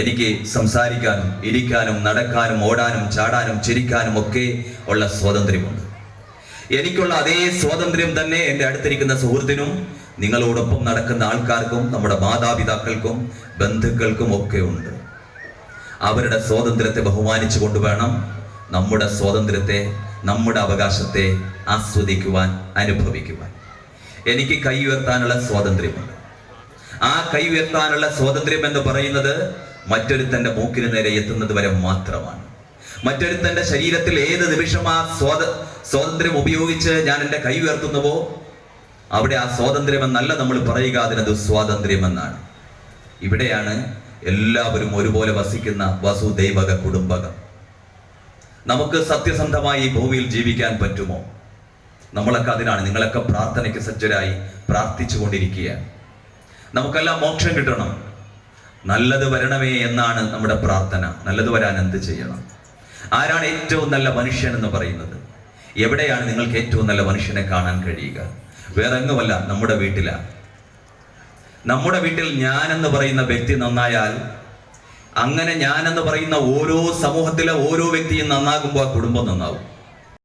എനിക്ക് സംസാരിക്കാനും ഇരിക്കാനും നടക്കാനും ഓടാനും ചാടാനും ചിരിക്കാനും ഒക്കെ ഉള്ള സ്വാതന്ത്ര്യമുണ്ട്. എനിക്കുള്ള അതേ സ്വാതന്ത്ര്യം തന്നെ എന്റെ അടുത്തിരിക്കുന്ന സുഹൃത്തിനും നിങ്ങളോടൊപ്പം നടക്കുന്ന ആൾക്കാർക്കും നമ്മുടെ മാതാപിതാക്കൾക്കും ബന്ധുക്കൾക്കും ഒക്കെ ഉണ്ട്. അവരുടെ സ്വാതന്ത്ര്യത്തെ ബഹുമാനിച്ചു കൊണ്ടുവേണം നമ്മുടെ സ്വാതന്ത്ര്യത്തെ നമ്മുടെ അവകാശത്തെ ആസ്വദിക്കുവാൻ അനുഭവിക്കുവാൻ. എനിക്ക് കൈ ഉയർത്താനുള്ള സ്വാതന്ത്ര്യമുണ്ട്. ആ കൈ ഉയർത്താനുള്ള സ്വാതന്ത്ര്യം എന്ന് പറയുന്നത് മറ്റൊരുത്തന്റെ മൂക്കിന് നേരെ എത്തുന്നത് വരെ മാത്രമാണ്. മറ്റൊരുത്തന്റെ ശരീരത്തിൽ ഏത് നിമിഷം ആ സ്വാത സ്വാതന്ത്ര്യം ഉപയോഗിച്ച് ഞാൻ എന്റെ കൈ ഉയർത്തുന്നുവോ അവിടെ ആ സ്വാതന്ത്ര്യം എന്നല്ല നമ്മൾ പറയുക അതിന് ദുസ്വാതന്ത്ര്യം എന്നാണ് ഇവിടെയാണ് എല്ലാവരും ഒരുപോലെ വസിക്കുന്ന വസുദൈവക കുടുംബകം. നമുക്ക് സത്യസന്ധമായി ഈ ഭൂമിയിൽ ജീവിക്കാൻ പറ്റുമോ? നമ്മളൊക്കെ അതിനാണ് നിങ്ങളൊക്കെ പ്രാർത്ഥനയ്ക്ക് സജ്ജരായി പ്രാർത്ഥിച്ചു കൊണ്ടിരിക്കുകയാണ് നമുക്കെല്ലാം മോക്ഷം കിട്ടണം. നല്ലത് വരണമേ എന്നാണ് നമ്മുടെ പ്രാർത്ഥന. നല്ലത് വരാൻ എന്ത് ചെയ്യണം? ആരാണ് ഏറ്റവും നല്ല മനുഷ്യൻ എന്ന് പറയുന്നത്? എവിടെയാണ് നിങ്ങൾക്ക് ഏറ്റവും നല്ല മനുഷ്യനെ കാണാൻ കഴിയുക? വേറെ എങ്ങുമല്ല നമ്മുടെ വീട്ടിലാണ് നമ്മുടെ വീട്ടിൽ ഞാൻ എന്ന് പറയുന്ന വ്യക്തി നന്നായാൽ അങ്ങനെ ഞാൻ എന്ന് പറയുന്ന ഓരോ സമൂഹത്തിലെ ഓരോ വ്യക്തിയും നന്നാകുമ്പോൾ ആ കുടുംബം നന്നാവും.